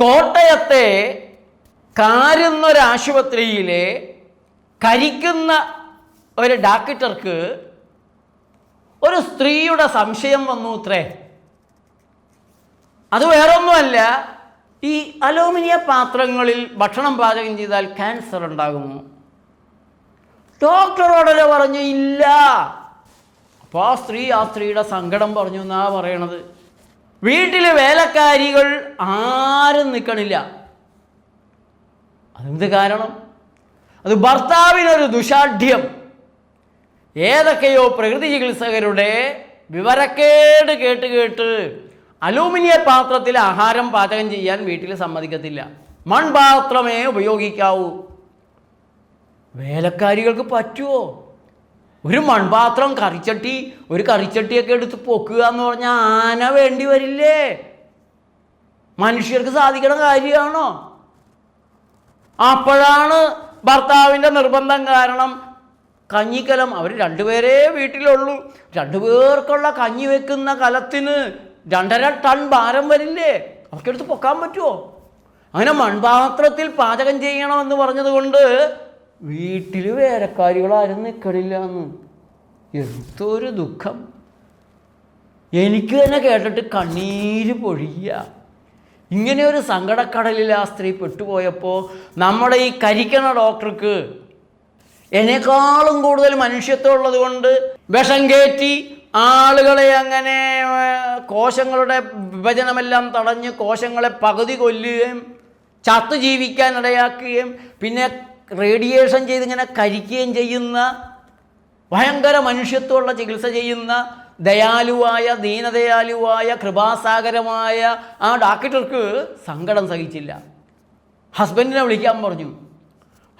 കോട്ടയത്തെ കാരുന്നൊരാശുപത്രിയിലെ കരിക്കുന്ന ഒരു ഡാക്ടർക്ക് ഒരു സ്ത്രീയുടെ സംശയം വന്നു അത്രേ അത് വേറൊന്നുമല്ല ഈ അലൂമിനിയ പാത്രങ്ങളിൽ ഭക്ഷണം പാചകം ചെയ്താൽ ക്യാൻസർ ഉണ്ടാകുമോ? ഡോക്ടറോടല്ലോ പറഞ്ഞു ഇല്ല. അപ്പോൾ ആ സ്ത്രീ ആ സ്ത്രീയുടെ സങ്കടം പറഞ്ഞു എന്നാ പറയണത്? വീട്ടിൽ വേലക്കാരികൾ ആരും നിൽക്കണില്ല അതെന്ത് കാരണം? അത് ഭർത്താവിനൊരു ദുഷാഢ്യം ഏതൊക്കെയോ പ്രകൃതി ചികിത്സകരുടെ വിവരക്കേട് കേട്ട് കേട്ട് അലൂമിനിയ പാത്രത്തിൽ ആഹാരം പാചകം ചെയ്യാൻ വീട്ടിൽ സമ്മതിക്കത്തില്ല. മൺപാത്രമേ ഉപയോഗിക്കാവൂ. വേലക്കാരികൾക്ക് പറ്റുമോ ഒരു മൺപാത്രം കറിച്ചട്ടി ഒരു കറിച്ചട്ടിയൊക്കെ എടുത്ത് പൊക്കുക എന്ന് പറഞ്ഞാൽ ആന വേണ്ടി വരില്ലേ? മനുഷ്യർക്ക് സാധിക്കണ കാര്യമാണോ? അപ്പോഴാണ് ഭർത്താവിന്റെ നിർബന്ധം കാരണം കഞ്ഞിക്കലം. അവർ രണ്ടുപേരേ വീട്ടിലുള്ളൂ. രണ്ടുപേർക്കുള്ള കഞ്ഞി വെക്കുന്ന കലത്തിന് രണ്ടര ടൺ ഭാരം വരില്ലേ? അവർക്കെടുത്ത് പൊക്കാൻ പറ്റുമോ അങ്ങനെ മൺപാത്രത്തിൽ പാചകം ചെയ്യണമെന്ന് പറഞ്ഞതുകൊണ്ട് വീട്ടിൽ വേലക്കാരികൾ ആരും നിൽക്കണില്ല എന്ന് എന്തൊരു ദുഃഖം. എനിക്ക് തന്നെ കേട്ടിട്ട് കണ്ണീര് പൊഴിയ. ഇങ്ങനെ ഒരു സങ്കടക്കടലിൽ ആ സ്ത്രീ പെട്ടുപോയപ്പോൾ നമ്മുടെ ഈ കരിക്കണ ഡോക്ടർക്ക് എന്നെക്കാളും കൂടുതൽ മനുഷ്യത്വമുള്ളത് കൊണ്ട് വിഷം കയറ്റി ആളുകളെ അങ്ങനെ കോശങ്ങളുടെ വിഭജനമെല്ലാം തടഞ്ഞ് കോശങ്ങളെ പകുതി കൊല്ലുകയും ചത്തു ജീവിക്കാൻ ഇടയാക്കുകയും പിന്നെ റേഡിയേഷൻ ചെയ്ത് ഇങ്ങനെ കരിക്കുകയും ചെയ്യുന്ന ഭയങ്കര മനുഷ്യത്വമുള്ള ചികിത്സ ചെയ്യുന്ന ദയാലുവായ ദീനദയാലുവായ കൃപാസാഗരമായ ആ ഡാക്ടർക്ക് സങ്കടം സഹിച്ചില്ല. ഹസ്ബൻഡിനെ വിളിക്കാൻ പറഞ്ഞു.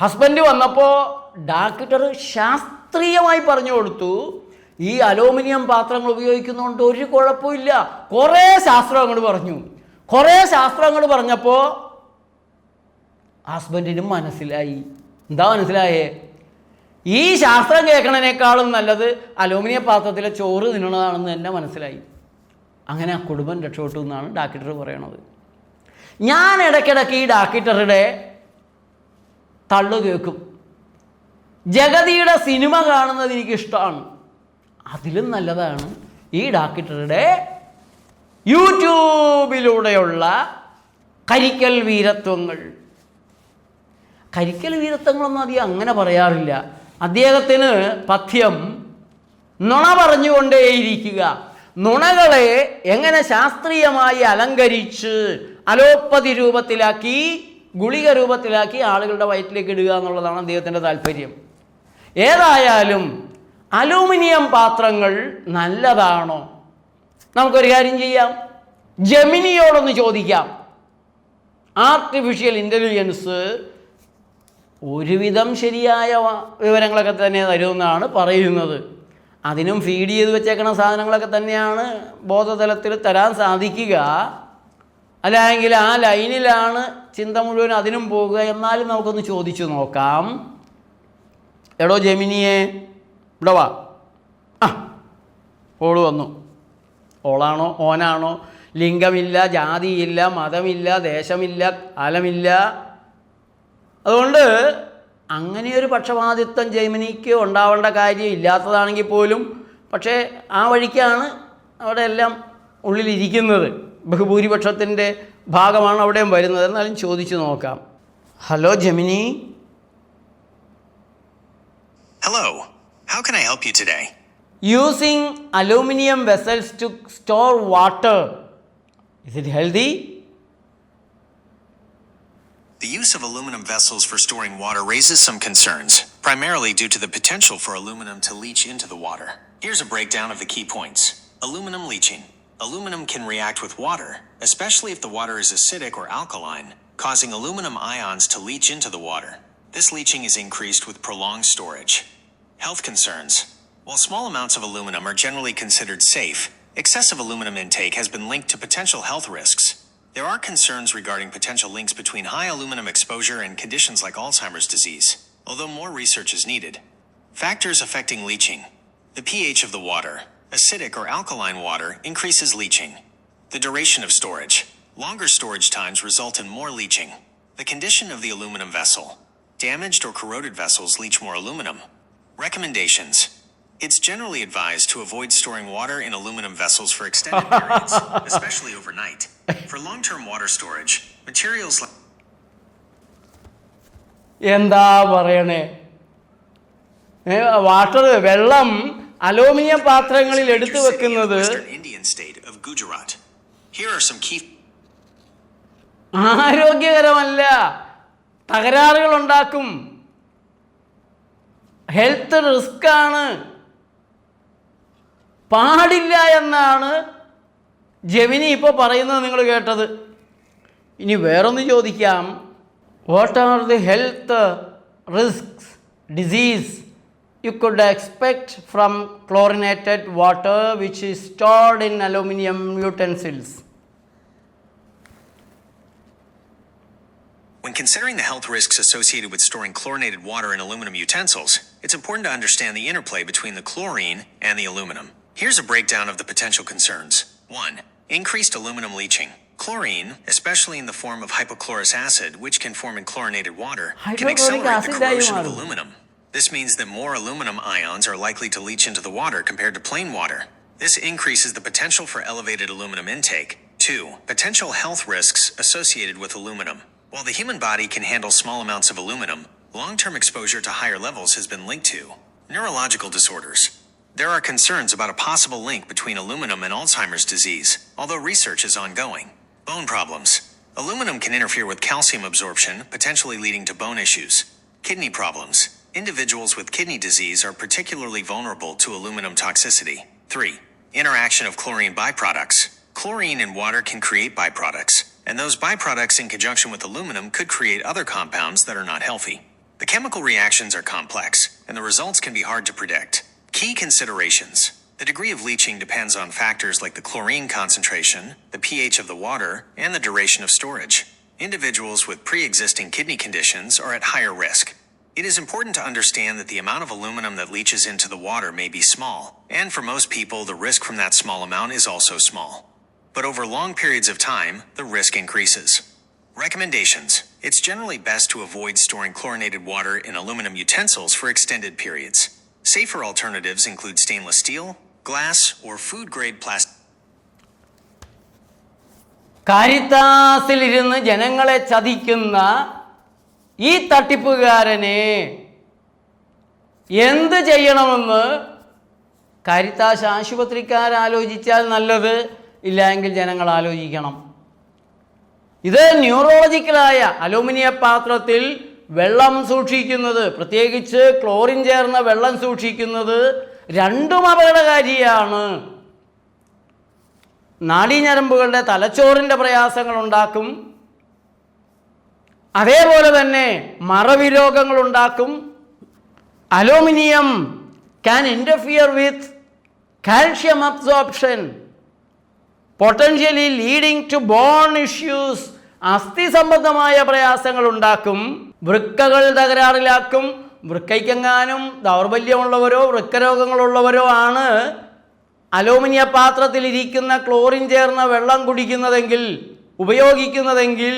ഹസ്ബൻഡ് വന്നപ്പോൾ ഡാക്ടർ ശാസ്ത്രീയമായി പറഞ്ഞു കൊടുത്തു ഈ അലൂമിനിയം പാത്രങ്ങൾ ഉപയോഗിക്കുന്നതുകൊണ്ട് ഒരു കുഴപ്പമില്ല. കുറേ ശാസ്ത്രം അങ്ങോട്ട് പറഞ്ഞു. കുറേ ശാസ്ത്രം അങ്ങോട്ട് പറഞ്ഞപ്പോൾ ഹസ്ബൻഡിനും മനസ്സിലായി. എന്താ മനസ്സിലായേ? ഈ ശാസ്ത്രം കേൾക്കണതിനേക്കാളും നല്ലത് അലൂമിനിയം പാത്രത്തിലെ ചോറ് തിന്നണതാണെന്ന് തന്നെ മനസ്സിലായി. അങ്ങനെ ആ കുടുംബം രക്ഷപ്പെട്ടു എന്നാണ് ഡാക്ടർ പറയണത്. ഞാൻ ഇടയ്ക്കിടയ്ക്ക് ഈ ഡാക്ടറുടെ തള്ളു കേൾക്കും. ജഗതിയുടെ സിനിമ കാണുന്നത് എനിക്കിഷ്ടമാണ്. അതിലും നല്ലതാണ് ഈ ഡാക്ടറുടെ യൂട്യൂബിലൂടെയുള്ള കരിക്കൽ വീരത്വങ്ങൾ. കരിക്കൽ വീരത്വങ്ങളൊന്നും അധികം അങ്ങനെ പറയാറില്ല. അദ്ദേഹത്തിന് പഥ്യം നുണ പറഞ്ഞുകൊണ്ടേയിരിക്കുക. നുണകളെ എങ്ങനെ ശാസ്ത്രീയമായി അലങ്കരിച്ച് അലോപ്പതി രൂപത്തിലാക്കി ഗുളിക രൂപത്തിലാക്കി ആളുകളുടെ വയറ്റിലേക്ക് ഇടുക എന്നുള്ളതാണ് അദ്ദേഹത്തിന്റെ താല്പര്യം. ഏതായാലും അലൂമിനിയം പാത്രങ്ങൾ നല്ലതാണോ? നമുക്കൊരു കാര്യം ചെയ്യാം. ജമിനിയോടൊന്ന് ചോദിക്കാം. ആർട്ടിഫിഷ്യൽ ഇന്റലിജൻസ് ഒരുവിധം ശരിയായ വിവരങ്ങളൊക്കെ തന്നെ തരുമെന്നാണ് പറയുന്നത്. അതിനും ഫീഡ് ചെയ്ത് വെച്ചേക്കുന്ന സാധനങ്ങളൊക്കെ തന്നെയാണ് ബോധതലത്തിൽ തരാൻ സാധിക്കുക. അല്ലെങ്കിൽ ആ ലൈനിലാണ് ചിന്ത മുഴുവൻ അതിനും പോകുക എന്നാലും നമുക്കൊന്ന് ചോദിച്ചു നോക്കാം. എടോ ജെമിനിയെ ഇവിടെ വാ. ആ ഓൾ വന്നു. ഓളാണോ ഓനാണോ? ലിംഗമില്ല ജാതിയില്ല മതമില്ല ദേശമില്ല കാലമില്ല. അതുകൊണ്ട് അങ്ങനെ ഒരു പക്ഷപാതിത്വം ജൈമിനിക്ക് ഉണ്ടാവേണ്ട കാര്യം ഇല്ലാത്തതാണെങ്കിൽ പോലും പക്ഷേ ആ വഴിക്കാണ് അവിടെ എല്ലാം ഉള്ളിലിരിക്കുന്നത്. ബഹുഭൂരിപക്ഷത്തിന്റെ ഭാഗമാണ് അവിടെയും വരുന്നത്. എന്നാലും ചോദിച്ചു നോക്കാം. Hello Gemini? Hello how can I help you today using aluminium vessels to store water is it healthy The use of aluminum vessels for storing water raises some concerns, primarily due to the potential for aluminum to leach into the water. Here's a breakdown of the key points. Aluminum leaching. Aluminum can react with water, especially if the water is acidic or alkaline, causing aluminum ions to leach into the water. This leaching is increased with prolonged storage. Health concerns. While small amounts of aluminum are generally considered safe, excessive aluminum intake has been linked to potential health risks. There are concerns regarding potential links between high aluminum exposure and conditions like Alzheimer's disease, although more research is needed. Factors affecting leaching. The pH of the water. Acidic or alkaline water increases leaching. The duration of storage. Longer storage times result in more leaching. The condition of the aluminum vessel. Damaged or corroded vessels leach more aluminum. Recommendations. It's generally advised to avoid storing water in aluminum vessels for extended periods, especially overnight. For long term water storage, materials like എന്താ പറയണേ water വെള്ളം aluminium പാത്രങ്ങളിൽ എടുത്തു വെക്കുന്നത് ആരോഗ്യകരമല്ല തകരാറുകൾ ഉണ്ടാക്കും health risk ആണ് പാടില്ല എന്നാണ് ജെമിനി ഇപ്പോൾ പറയുന്നത് നിങ്ങൾ കേട്ടത് ഇനി വേറൊന്ന് ചോദിക്കാം what are the health risks disease you could expect from chlorinated water which is stored in aluminium utensils When considering the health risks associated with storing chlorinated water in aluminum utensils, it's important to understand the interplay between the chlorine and the aluminum. Here's a breakdown of the potential concerns. 1. Increased aluminum leaching. Chlorine, especially in the form of hypochlorous acid, which can form in chlorinated water, can accelerate the corrosion of aluminum. This means that more aluminum ions are likely to leach into the water compared to plain water. This increases the potential for elevated aluminum intake. 2. Potential health risks associated with aluminum. While the human body can handle small amounts of aluminum, long term exposure to higher levels has been linked to neurological disorders, there are concerns about a possible link between aluminum and Alzheimer's disease, although research is ongoing. Bone problems. Aluminum can interfere with calcium absorption, potentially leading to bone issues. Kidney problems. Individuals with kidney disease are particularly vulnerable to aluminum toxicity. 3. Interaction of chlorine byproducts. Chlorine in water can create byproducts, and those byproducts in conjunction with aluminum could create other compounds that are not healthy. The chemical reactions are complex, and the results can be hard to predict. Key considerations. The degree of leaching depends on factors like the chlorine concentration, the pH of the water, and the duration of storage. Individuals with pre existing kidney conditions are at higher risk. It is important to understand that the amount of aluminum that leaches into the water may be small, and for most people, the risk from that small amount is also small. But over long periods of time, the risk increases. Recommendations It's generally best to avoid storing chlorinated water in aluminum utensils for extended periods. Safer alternatives include stainless steel, glass, or food grade plastic. കാരിത്താസിലിരുന്ന് ജനങ്ങളെ ചതിക്കുന്ന ഈ തട്ടിപ്പുകാരനെ എന്ത് ചെയ്യണമെന്ന് Caritas ആശുപത്രിക്കാരാലോചിച്ചാൽ നല്ലത് ഇല്ലെങ്കിൽ ജനങ്ങൾ ആലോചിക്കണം ഇത് ന്യൂറോളജിക്കലായ അലൂമിനിയ പാത്രത്തിൽ വെള്ളം സൂക്ഷിക്കുന്നത് പ്രത്യേകിച്ച് ക്ലോറിൻ ചേർന്ന വെള്ളം സൂക്ഷിക്കുന്നത് രണ്ടും അപകടകാരിയാണ്. നാഡീഞരമ്പുകളുടെ തലച്ചോറിന്റെ പ്രയാസങ്ങൾ ഉണ്ടാക്കും അതേപോലെ തന്നെ മറവി രോഗങ്ങൾ ഉണ്ടാക്കും aluminium can interfere with calcium absorption potentially leading to bone issues അസ്ഥി സംബന്ധമായ പ്രയാസങ്ങൾ ഉണ്ടാക്കും വൃക്കകൾ തകരാറിലാക്കും. വൃക്കയ്ക്കെങ്ങാനും ദൗർബല്യമുള്ളവരോ വൃക്കരോഗങ്ങളുള്ളവരോ ആണ് അലൂമിനിയ പാത്രത്തിലിരിക്കുന്ന ക്ലോറിൻ ചേർന്ന വെള്ളം കുടിക്കുന്നതെങ്കിൽ ഉപയോഗിക്കുന്നതെങ്കിൽ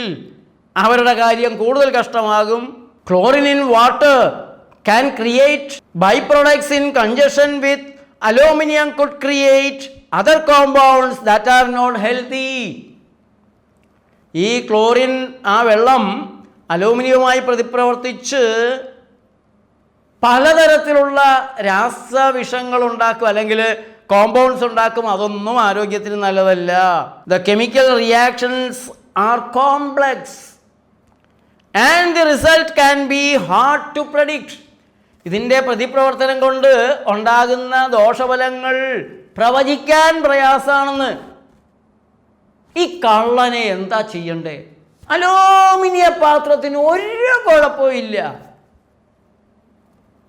അവരുടെ കാര്യം കൂടുതൽ കഷ്ടമാകും. Chlorine in water can create by products in conjunction with aluminium could create other compounds that are not healthy. ഈ ക്ലോറിൻ ആ വെള്ളം അലൂമിനിയവുമായി പ്രതിപ്രവർത്തിച്ച് പലതരത്തിലുള്ള രാസവിഷങ്ങൾ ഉണ്ടാക്കും അല്ലെങ്കിൽ കോമ്പൗണ്ട്സ് ഉണ്ടാക്കും. അതൊന്നും ആരോഗ്യത്തിന് നല്ലതല്ല. The chemical reactions are complex and the result can be hard to predict ഇതിന്റെ പ്രതിപ്രവർത്തനം കൊണ്ട് ഉണ്ടാകുന്ന ദോഷഫലങ്ങൾ പ്രവചിക്കാൻ പ്രയാസമാണെന്ന് ഈ കള്ളനെ എന്താ ചെയ്യണ്ടേ? അലൂമിനിയ പാത്രത്തിന് ഒരു കുഴപ്പമില്ല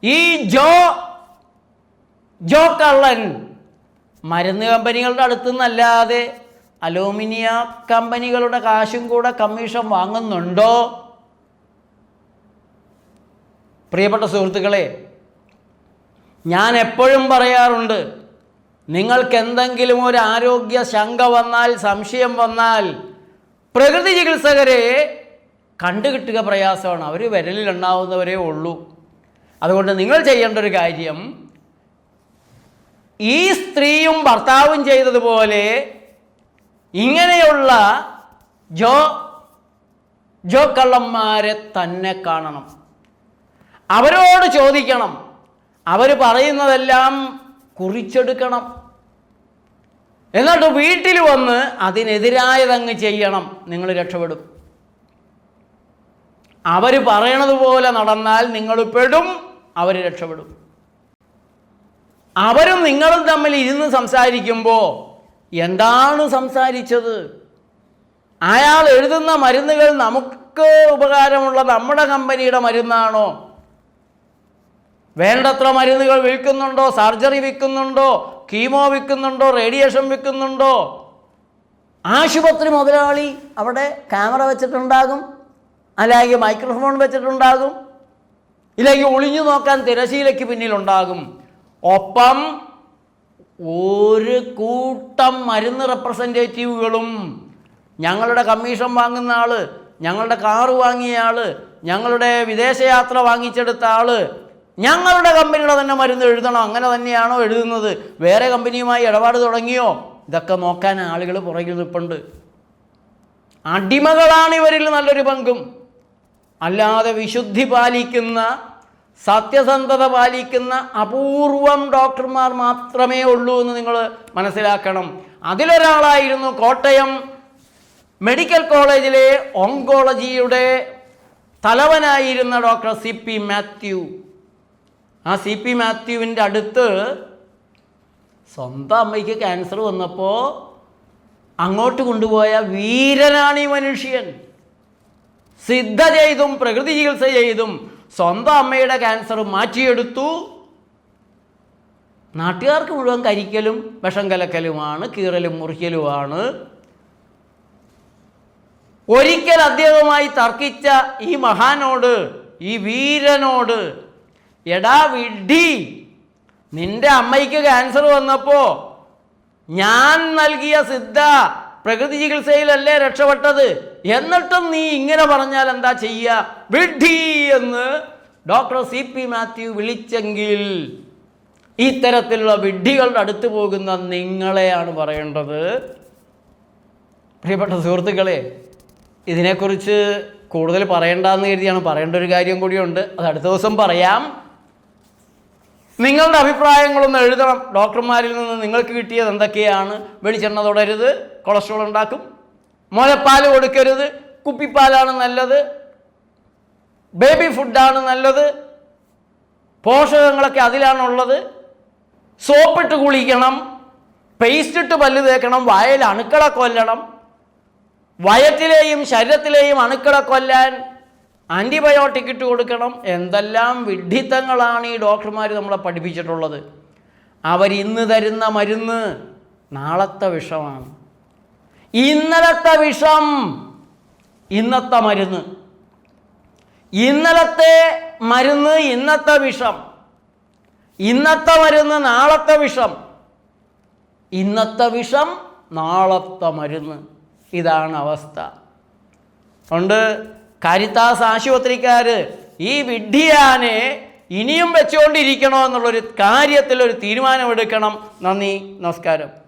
ഈ ജോ ജോ കള്ളൻ മരുന്ന് കമ്പനികളുടെ അടുത്ത് നിന്നല്ലാതെ അലൂമിനിയ കമ്പനികളുടെ കാശും കൂടെ കമ്മീഷൻ വാങ്ങുന്നുണ്ടോ? പ്രിയപ്പെട്ട സുഹൃത്തുക്കളെ ഞാൻ എപ്പോഴും പറയാറുണ്ട് നിങ്ങൾക്ക് എന്തെങ്കിലും ഒരു ആരോഗ്യ ശങ്ക വന്നാൽ സംശയം വന്നാൽ പ്രകൃതി ചികിത്സകരെ കണ്ടുകിട്ടുക പ്രയാസമാണ്. അവർ വിരലിലുണ്ടാവുന്നവരേ ഉള്ളൂ. അതുകൊണ്ട് നിങ്ങൾ ചെയ്യേണ്ട ഒരു കാര്യം ഈ സ്ത്രീയും ഭർത്താവും ചെയ്തതുപോലെ ഇങ്ങനെയുള്ള ജോ ജോ കള്ളന്മാരെ തന്നെ കാണണം. അവരോട് ചോദിക്കണം. അവർ പറയുന്നതെല്ലാം കുറിച്ചെടുക്കണം. എന്നിട്ട് വീട്ടിൽ വന്ന് അതിനെതിരായതങ്ങ് ചെയ്യണം. നിങ്ങൾ രക്ഷപ്പെടും. അവർ പറയണത് പോലെ നടന്നാൽ നിങ്ങൾ പെടും അവർ രക്ഷപ്പെടും. അവരും നിങ്ങളും തമ്മിൽ ഇരുന്ന് സംസാരിക്കുമ്പോൾ എന്താണ് സംസാരിച്ചത്? അയാൾ എഴുതുന്ന മരുന്നുകൾ നമുക്ക് ഉപകാരമുള്ള നമ്മുടെ കമ്പനിയുടെ മരുന്നാണോ? വേണ്ടത്ര മരുന്നുകൾ വിൽക്കുന്നുണ്ടോ? സർജറി വിൽക്കുന്നുണ്ടോ? കീമോ വിൽക്കുന്നുണ്ടോ? റേഡിയേഷൻ വിൽക്കുന്നുണ്ടോ? ആശുപത്രി മുതലാളി അവിടെ ക്യാമറ വെച്ചിട്ടുണ്ടാകും. അല്ലെങ്കിൽ മൈക്രോഫോൺ വെച്ചിട്ടുണ്ടാകും. ഇല്ലെങ്കിൽ ഒളിഞ്ഞു നോക്കാൻ തിരശീലയ്ക്ക് പിന്നിലുണ്ടാകും. ഒപ്പം ഒരു കൂട്ടം മരുന്ന് റെപ്രസെന്റേറ്റീവുകളും ഞങ്ങളുടെ കമ്മീഷൻ വാങ്ങുന്ന ആൾ ഞങ്ങളുടെ കാറ് വാങ്ങിയ ആൾ ഞങ്ങളുടെ വിദേശയാത്ര വാങ്ങിച്ചെടുത്ത ആൾ ഞങ്ങളുടെ കമ്പനിയുടെ തന്നെ മരുന്ന് എഴുതണോ. അങ്ങനെ തന്നെയാണോ എഴുതുന്നത്. വേറെ കമ്പനിയുമായി ഇടപാട് തുടങ്ങിയോ? ഇതൊക്കെ നോക്കാൻ ആളുകൾ പുറകിൽ നിൽപ്പുണ്ട്. അടിമകളാണ് ഇവരിൽ നല്ലൊരു പങ്കും. അല്ലാതെ വിശുദ്ധി പാലിക്കുന്ന സത്യസന്ധത പാലിക്കുന്ന അപൂർവം ഡോക്ടർമാർ മാത്രമേ ഉള്ളൂ എന്ന് നിങ്ങൾ മനസ്സിലാക്കണം. അതിലൊരാളായിരുന്നു കോട്ടയം മെഡിക്കൽ കോളേജിലെ ഓങ്കോളജിയുടെ തലവനായിരുന്ന ഡോക്ടർ സി പി മാത്യു. ആ സി പി മാത്യുവിന്റെ അടുത്ത് സ്വന്തം അമ്മയ്ക്ക് ക്യാൻസർ വന്നപ്പോൾ അങ്ങോട്ട് കൊണ്ടുപോയ വീരനാണ് ഈ മനുഷ്യൻ. സിദ്ധ ചെയ്തും പ്രകൃതി ചികിത്സ ചെയ്തും സ്വന്തം അമ്മയുടെ ക്യാൻസർ മാറ്റിയെടുത്തു. നാട്ടുകാർക്ക് മുഴുവൻ കരിക്കലും വിഷം കലക്കലുമാണ് കീറലും മുറിക്കലുമാണ്. ഒരിക്കൽ അദ്ദേഹവുമായി തർക്കിച്ച ഈ മഹാനോട് ഈ വീരനോട് എടാ വിഡ്ഢി നിന്റെ അമ്മയ്ക്ക് ക്യാൻസർ വന്നപ്പോൾ ഞാൻ നൽകിയ സിദ്ധ പ്രകൃതി ചികിത്സയിലല്ലേ രക്ഷപ്പെട്ടത്? എന്നിട്ടും നീ ഇങ്ങനെ പറഞ്ഞാൽ എന്താ ചെയ്യുക വിഡ്ഢി എന്ന് ഡോക്ടർ സി പി മാത്യു വിളിച്ചെങ്കിൽ ഇത്തരത്തിലുള്ള വിഡ്ഢികളുടെ അടുത്ത് പോകുന്ന നിങ്ങളെയാണ് പറയേണ്ടത്. പ്രിയപ്പെട്ട സുഹൃത്തുക്കളെ ഇതിനെക്കുറിച്ച് കൂടുതൽ പറയേണ്ടെന്ന് കരുതിയാണ്. പറയേണ്ട ഒരു കാര്യം കൂടിയുണ്ട്. അത് അടുത്ത ദിവസം പറയാം. നിങ്ങളുടെ അഭിപ്രായങ്ങളൊന്ന് എഴുതണം. ഡോക്ടർമാരിൽ നിന്ന് നിങ്ങൾക്ക് കിട്ടിയത് എന്തൊക്കെയാണ്? വെളിച്ചെണ്ണ തുടരുത് കൊളസ്ട്രോൾ ഉണ്ടാക്കും. മുലപ്പാൽ കൊടുക്കരുത് കുപ്പിപ്പാലാണ് നല്ലത്. ബേബി ഫുഡാണ് നല്ലത്. പോഷകങ്ങളൊക്കെ അതിലാണുള്ളത്. സോപ്പിട്ട് കുളിക്കണം പേസ്റ്റ് ഇട്ട് പല്ല് തേക്കണം വായിൽ അണുക്കളെ കൊല്ലണം. വയറ്റിലെയും ശരീരത്തിലെയും അണുക്കളെ കൊല്ലാൻ ആന്റിബയോട്ടിക് ഇട്ട് കൊടുക്കണം. എന്തെല്ലാം വിഡ്ഢിത്തങ്ങളാണ് ഈ ഡോക്ടർമാർ നമ്മളെ പഠിപ്പിച്ചിട്ടുള്ളത്. അവരിന്ന് തരുന്ന മരുന്ന് നാളത്തെ വിഷമാണ്. ഇന്നലത്തെ വിഷം ഇന്നത്തെ മരുന്ന്. ഇന്നലത്തെ മരുന്ന് ഇന്നത്തെ വിഷം. ഇന്നത്തെ മരുന്ന് നാളത്തെ വിഷം. ഇന്നത്തെ വിഷം നാളത്തെ മരുന്ന്. ഇതാണ് അവസ്ഥ. അതുകൊണ്ട് കാരിത്താസ് ആശുപത്രിക്കാർ ഈ വിഡ്ഢിയാനെ ഇനിയും വെച്ചുകൊണ്ടിരിക്കണോ എന്നുള്ളൊരു കാര്യത്തിൽ ഒരു തീരുമാനമെടുക്കണം. നന്ദി നമസ്കാരം.